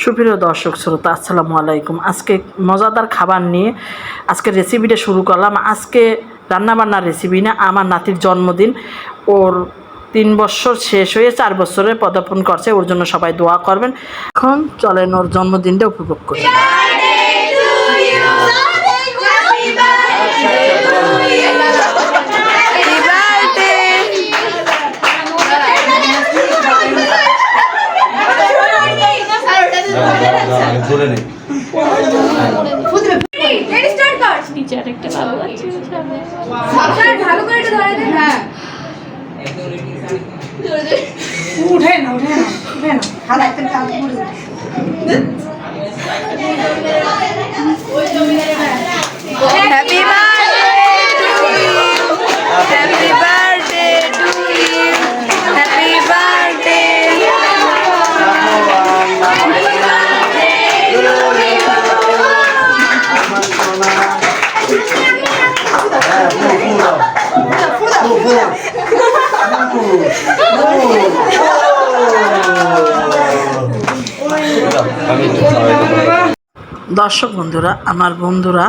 সুপ্রিয় দর্শক শ্রোতা, আসসালামু আলাইকুম। আজকে মজাদার খাবার নিয়ে আজকে রেসিপিটা শুরু করলাম। আজকে রান্নাবান্নার রেসিপি না, আমার নাতির জন্মদিন। ওর তিন বছর শেষ হয়ে চার বছরে পদার্পণ করছে, ওর জন্য সবাই দোয়া করবেন। এখন চলেন ওর জন্মদিনটা উপভোগ করি। ধরে নেই। নিচে আরেকটা বাবু আছে ভালো করে এটা ধরে দে হ্যাঁ। উঠে না উঠে না উঠে না। খালা একটা কাজ করে হ্যাপি দর্শক বন্ধুরা, আমার বন্ধুরা,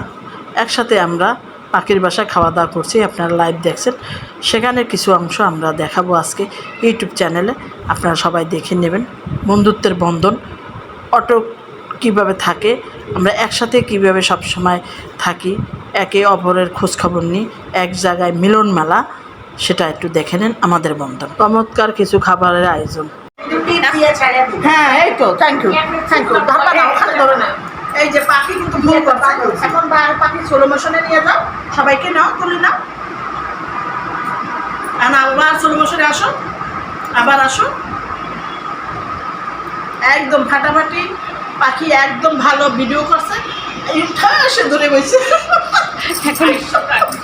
একসাথে আমরা পাখির বাসায় খাওয়া দাওয়া করছি, আপনারা লাইভ দেখছেন। সেখানে কিছু অংশ আমরা দেখাবো আজকে ইউটিউব চ্যানেলে আপনারা সবাই দেখে নেবেন। বন্ধুত্বের বন্ধন, অটো কীভাবে থাকে আমরা একসাথে কীভাবে সব সময় থাকি একে অপরের খোঁজখবর নিই এক জায়গায় মিলন মেলা সেটা একটু দেখে নেন আমাদের বন্ধন। চমৎকার কিছু খাবারের আয়োজন। হ্যাঁ এই তো থ্যাংক ইউ থ্যাংক ইউ ধরবা না ওখানে ধরে না। এই যে পাখি কিন্তু ভুল করছে। এখন পাখি সোলো মোশনে নিয়ে যাও সবাইকে নাও তুলে নাও। আর আবার সোলো মোশনে আসো আবার আসো। একদম ফাটাফাটি। পাখি একদম ভালো ভিডিও করছে। এই এসে ধরে বসে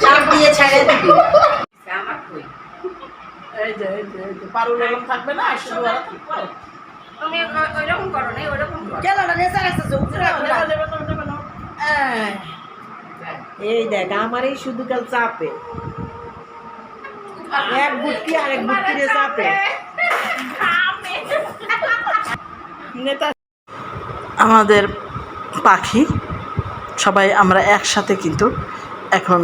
চাপ দিয়ে ছেড়ে এই যে এই যে পারুল এরকম থাকবে না শুধু ওরা এই দেখ আমার এই শুধু কাল চাপে। এক বুটকি আর এক বুটকি রে চাপে। নেতা আমাদের পাখি, সবাই আমরা একসাথে কিন্তু এখন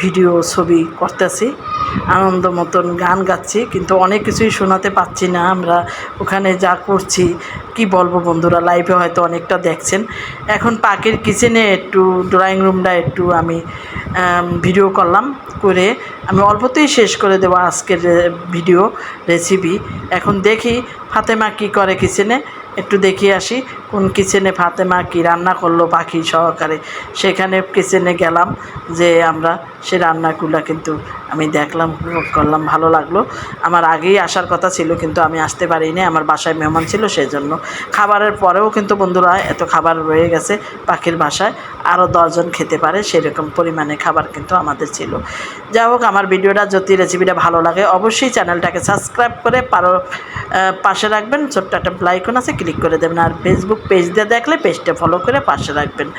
ভিডিও, ছবি করতেছি। আনন্দ মতন গান গাচ্ছি, কিন্তু অনেক কিছুই শোনাতে পাচ্ছি না আমরা। ওখানে যা করছি, কি বলব বন্ধুরা লাইভে হয়তো অনেকটা দেখছেন। এখন পাখির কিচেনে একটু ড্রয়িং রুমটা একটু আমি ভিডিও করলাম করে আমি অল্পতেই শেষ করে দেবো আজকের ভিডিও রেসিপি এখন দেখি ফাতেমা কি করে কিচেনে একটু দেখিয়ে আসি। কোন কিচেনে ফাতেমা কি রান্না করল পাখি সহকারে? সেখানে কিচেনে গেলাম যে আমরা সে রান্নাগুলো কিন্তু আমি দেখলাম করলাম, ভালো লাগল। আমার আগেই আসার কথা ছিল কিন্তু আমি আসতে পারিনি, আমার বাসায় মেহমান ছিল সেজন্য। খাবারের পরেও কিন্তু বন্ধুরা এত খাবার রয়ে গেছে পাখির বাসায় আরও দশজন খেতে পারে, সেরকম পরিমাণে খাবার কিন্তু আমাদের ছিল। যাই হোক, আমার ভিডিওটা যদি রেসিপিটা ভালো লাগে, অবশ্যই চ্যানেলটাকে সাবস্ক্রাইব করে পারো পাশে রাখবেন, ছোট্ট একটা লাইকন আছে ক্লিক করে দেবেন। আর ফেসবুক পেজ দিয়ে দেখলে পেজটা ফলো করে পাশে রাখবেন।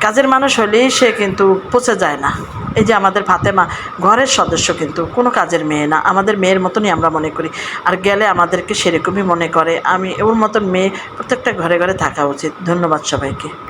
কাজের মানুষ হলেই সে কিন্তু পচে যায় না। এই যে আমাদের ফাতেমা, ঘরের সদস্য কিন্তু কোনো কাজের মেয়ে না। আমাদের মেয়ের মতনই আমরা মনে করি। আর গেলে আমাদেরকে সেরকমই মনে করে। আমি ওর মতন মেয়ে প্রত্যেকটা ঘরে ঘরে থাকা উচিত। ধন্যবাদ সবাইকে।